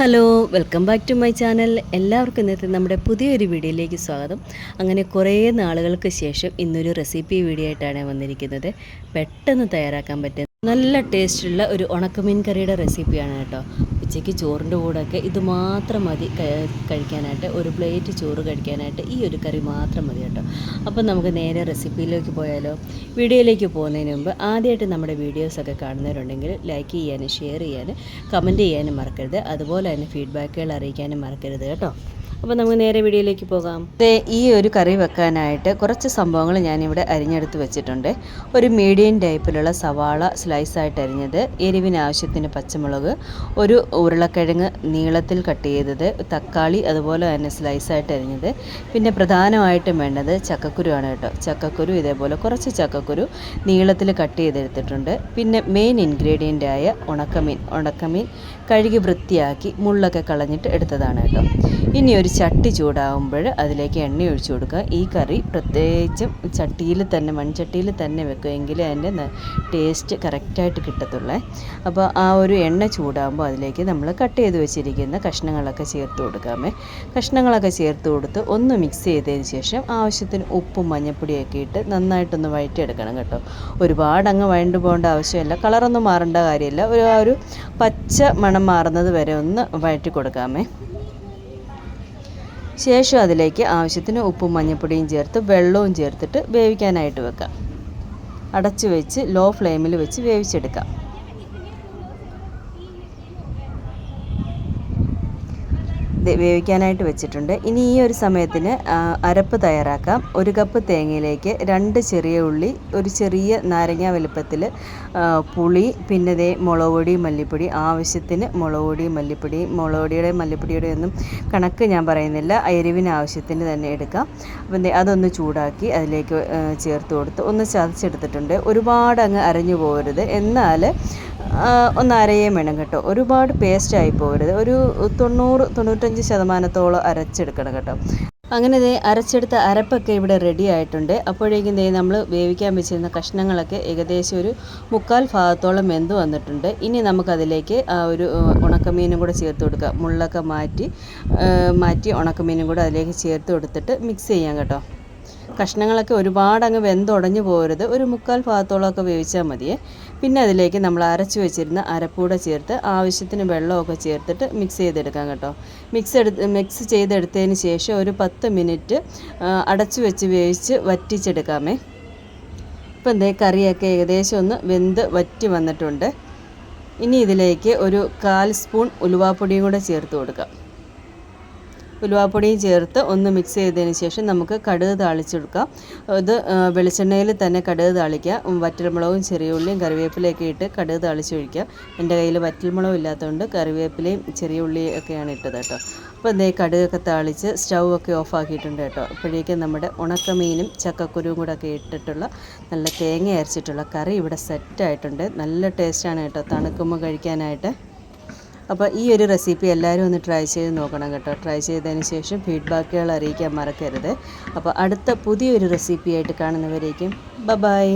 Hello welcome back to my channel. എല്ലാവർക്കും ഇന്നത്തെ നമ്മുടെ പുതിയൊരു വീഡിയോയിലേക്ക് സ്വാഗതം. അങ്ങനെ കുറേ നാളുകൾക്ക് ശേഷം ഇന്നൊരു റെസിപ്പി വീഡിയോ ആയിട്ടാണ് വന്നിരിക്കുന്നത്. പെട്ടെന്ന് തയ്യാറാക്കാൻ പറ്റുന്ന നല്ല ടേസ്റ്റുള്ള ഒരു ഉണക്കമീൻ കറിയുടെ റെസിപ്പിയാണ് കേട്ടോ. ഉച്ചയ്ക്ക് ചോറിന്റെ കൂടെയൊക്കെ ഇത് മാത്രം മതി കഴിക്കാനായിട്ട് ഒരു പ്ലേറ്റ് ചോറ് കഴിക്കാനായിട്ട് ഈ ഒരു കറി മാത്രം മതി കേട്ടോ. അപ്പം നമുക്ക് നേരെ റെസിപ്പിയിലേക്ക് പോയാലോ? വീഡിയോയിലേക്ക് പോകുന്നതിന് മുമ്പ് ആദ്യമായിട്ട് നമ്മുടെ വീഡിയോസൊക്കെ കാണുന്നവരുണ്ടെങ്കിൽ ലൈക്ക് ചെയ്യാനും ഷെയർ ചെയ്യാനും കമന്റ് ചെയ്യാനും മറക്കരുത്. അതുപോലെ തന്നെ ഫീഡ്ബാക്കുകൾ അറിയിക്കാനും മറക്കരുത് കേട്ടോ. അപ്പോൾ നമുക്ക് നേരെ വീഡിയോയിലേക്ക് പോകാം. ഈ ഒരു കറി വെക്കാനായിട്ട് കുറച്ച് സംഭവങ്ങൾ ഞാനിവിടെ അരിഞ്ഞെടുത്ത് വെച്ചിട്ടുണ്ട്. ഒരു മീഡിയം ടൈപ്പിലുള്ള സവാള സ്ലൈസായിട്ട് അരിഞ്ഞത് എരിവിന് ആവശ്യത്തിന് പച്ചമുളക് ഒരു ഉരുളക്കിഴങ്ങ് നീളത്തിൽ കട്ട് ചെയ്തത് തക്കാളി അതുപോലെ തന്നെ സ്ലൈസായിട്ട് അരിഞ്ഞത്. പിന്നെ പ്രധാനമായിട്ടും വേണ്ടത് ചക്കക്കുരു ആണ് കേട്ടോ. ചക്കക്കുരു ഇതേപോലെ കുറച്ച് ചക്കക്കുരു നീളത്തിൽ കട്ട് ചെയ്തെടുത്തിട്ടുണ്ട്. പിന്നെ മെയിൻ ഇൻഗ്രീഡിയന്റ് ആയ ഉണക്കമീൻ ഉണക്കമീൻ കഴുകി വൃത്തിയാക്കി മുള്ളൊക്കെ കളഞ്ഞിട്ട് എടുത്തതാണ് കേട്ടോ. ഇനി ഒരു ചട്ടി ചൂടാകുമ്പോൾ അതിലേക്ക് എണ്ണ ഒഴിച്ചു കൊടുക്കുക. ഈ കറി പ്രത്യേകിച്ചും ചട്ടിയിൽ തന്നെ മൺചട്ടിയിൽ തന്നെ വെക്കുമെങ്കിൽ അതിന്റെ ടേസ്റ്റ് കറക്റ്റായിട്ട് കിട്ടത്തുള്ളേ. അപ്പോൾ ആ ഒരു എണ്ണ ചൂടാകുമ്പോൾ അതിലേക്ക് നമ്മൾ കട്ട് ചെയ്ത് വെച്ചിരിക്കുന്ന കഷ്ണങ്ങളൊക്കെ ചേർത്ത് കൊടുക്കാമേ. കഷ്ണങ്ങളൊക്കെ ചേർത്ത് കൊടുത്ത് ഒന്ന് മിക്സ് ചെയ്തതിന് ശേഷം ആവശ്യത്തിന് ഉപ്പും മഞ്ഞൾപ്പൊടിയൊക്കെ ഇട്ട് നന്നായിട്ടൊന്ന് വഴറ്റിയെടുക്കണം കേട്ടോ. ഒരുപാട് അങ്ങ് വഴണ്ടു പോകേണ്ട ആവശ്യമില്ല. കളറൊന്നും മാറേണ്ട കാര്യമില്ല. ഒരു ആ ഒരു പച്ച മണം മാറുന്നത് വരെ ഒന്ന് വഴറ്റി കൊടുക്കാമേ. ശേഷം അതിലേക്ക് ആവശ്യത്തിന് ഉപ്പും മഞ്ഞൾപ്പൊടിയും ചേർത്ത് വെള്ളവും ചേർത്തിട്ട് വേവിക്കാനായിട്ട് വെക്കാം. അടച്ചു വെച്ച് ലോ ഫ്ലെയിമിൽ വെച്ച് വേവിച്ചെടുക്കാം. വേവിക്കാനായിട്ട് വെച്ചിട്ടുണ്ട്. ഇനി ഈ ഒരു സമയത്തിന് അരപ്പ് തയ്യാറാക്കാം. ഒരു കപ്പ് തേങ്ങയിലേക്ക് രണ്ട് ചെറിയ ഉള്ളി ഒരു ചെറിയ നാരങ്ങ വലുപ്പത്തിൽ പുളി പിന്നെ ദേ മുളക് പൊടി മല്ലിപ്പൊടി ആവശ്യത്തിന് മുളക് പൊടി മല്ലിപ്പൊടി മുളക് പൊടിയുടെ മല്ലിപ്പൊടിയുടെ ഒന്നും കണക്ക് ഞാൻ പറയുന്നില്ല. എരിവിന് ആവശ്യത്തിന് തന്നെ എടുക്കാം. അപ്പം അതൊന്ന് ചൂടാക്കി അതിലേക്ക് ചേർത്ത് കൊടുത്ത് ഒന്ന് ചതച്ചെടുത്തിട്ടുണ്ട്. ഒരുപാട് അങ്ങ് അരഞ്ഞു പോകരുത്. എന്നാൽ ഒന്ന് അരയേം വേണം കേട്ടോ. ഒരുപാട് പേസ്റ്റ് ആയി പോകരുത്. ഒരു തൊണ്ണൂറ് തൊണ്ണൂറ്റഞ്ച് ശതമാനത്തോളം അരച്ചെടുക്കണം കേട്ടോ. അങ്ങനെ ദേ അരച്ചെടുത്ത അരപ്പൊക്കെ ഇവിടെ റെഡി ആയിട്ടുണ്ട്. അപ്പോഴേക്കും ദേ നമ്മൾ വേവിക്കാൻ വെച്ചിരുന്ന കഷ്ണങ്ങളൊക്കെ ഏകദേശം ഒരു മുക്കാൽ ഭാഗത്തോളം വെന്ത് വന്നിട്ടുണ്ട്. ഇനി നമുക്കതിലേക്ക് ആ ഒരു ഉണക്കമീനും കൂടെ ചേർത്ത് കൊടുക്കുക. മുള്ളൊക്കെ മാറ്റി മാറ്റി ഉണക്കമീനും കൂടെ അതിലേക്ക് ചേർത്ത് കൊടുത്തിട്ട് മിക്സ് ചെയ്യാം കേട്ടോ. കഷ്ണങ്ങളൊക്കെ ഒരുപാട് അങ്ങ് വെന്തുടഞ്ഞു പോകരുത്. ഒരു മുക്കാൽ ഭാഗത്തോളമൊക്കെ വേവിച്ചാൽ മതിയേ. പിന്നെ അതിലേക്ക് നമ്മൾ അരച്ചു വെച്ചിരുന്ന അരപ്പൂടെ ചേർത്ത് ആവശ്യത്തിന് വെള്ളമൊക്കെ ചേർത്തിട്ട് മിക്സ് ചെയ്തെടുക്കാം കേട്ടോ. മിക്സ് എടുത്ത് മിക്സ് ചെയ്തെടുത്തതിന് ശേഷം ഒരു പത്ത് മിനിറ്റ് അടച്ചു വെച്ച് വേവിച്ച് വറ്റിച്ചെടുക്കാമേ. ഇപ്പം എന്തേ കറിയൊക്കെ ഏകദേശം ഒന്ന് വെന്ത് വറ്റി വന്നിട്ടുണ്ട്. ഇനി ഇതിലേക്ക് ഒരു കാൽ സ്പൂൺ ഉലുവാപ്പൊടിയും കൂടെ ചേർത്ത് കൊടുക്കാം. ഉലുവാപ്പൊടിയും ചേർത്ത് ഒന്ന് മിക്സ് ചെയ്തതിന് ശേഷം നമുക്ക് കടുക് താളിച്ചെടുക്കാം. ഇത് വെളിച്ചെണ്ണയിൽ തന്നെ കടുക് താളിക്കുക. വറ്റൽമുളകും ചെറിയ ഉള്ളിയും കറിവേപ്പിലയൊക്കെ ഇട്ട് കടുക് താളിച്ചൊഴിക്കുക. എന്റെ കയ്യിൽ വറ്റൽമുളകും ഇല്ലാത്തതുകൊണ്ട് കറിവേപ്പിലയും ചെറിയ ഉള്ളിയും ഒക്കെയാണ് ഇട്ടത് കേട്ടോ. അപ്പോൾ എന്തേ കടുകൊക്കെ താളിച്ച് സ്റ്റൗ ഒക്കെ ഓഫ് ആക്കിയിട്ടുണ്ട് കേട്ടോ. അപ്പോഴേക്കും നമ്മുടെ ഉണക്കമീനും ചക്കക്കുരുവും കൂടെ ഒക്കെ ഇട്ടിട്ടുള്ള നല്ല തേങ്ങ അരച്ചിട്ടുള്ള കറി ഇവിടെ സെറ്റായിട്ടുണ്ട് നല്ല ടേസ്റ്റാണ് കേട്ടോ. തണുക്കുമ്പോൾ കഴിക്കാനായിട്ട്. അപ്പോൾ ഈ ഒരു റെസിപ്പി എല്ലാവരും ഒന്ന് ട്രൈ ചെയ്ത് നോക്കണം കേട്ടോ. ട്രൈ ചെയ്തതിന് ശേഷം ഫീഡ്ബാക്കുകൾ അറിയിക്കാൻ മറക്കരുത്. അപ്പോൾ അടുത്ത പുതിയൊരു റെസിപ്പിയായിട്ട് കാണുന്നവരേക്കും. ബ ബായ്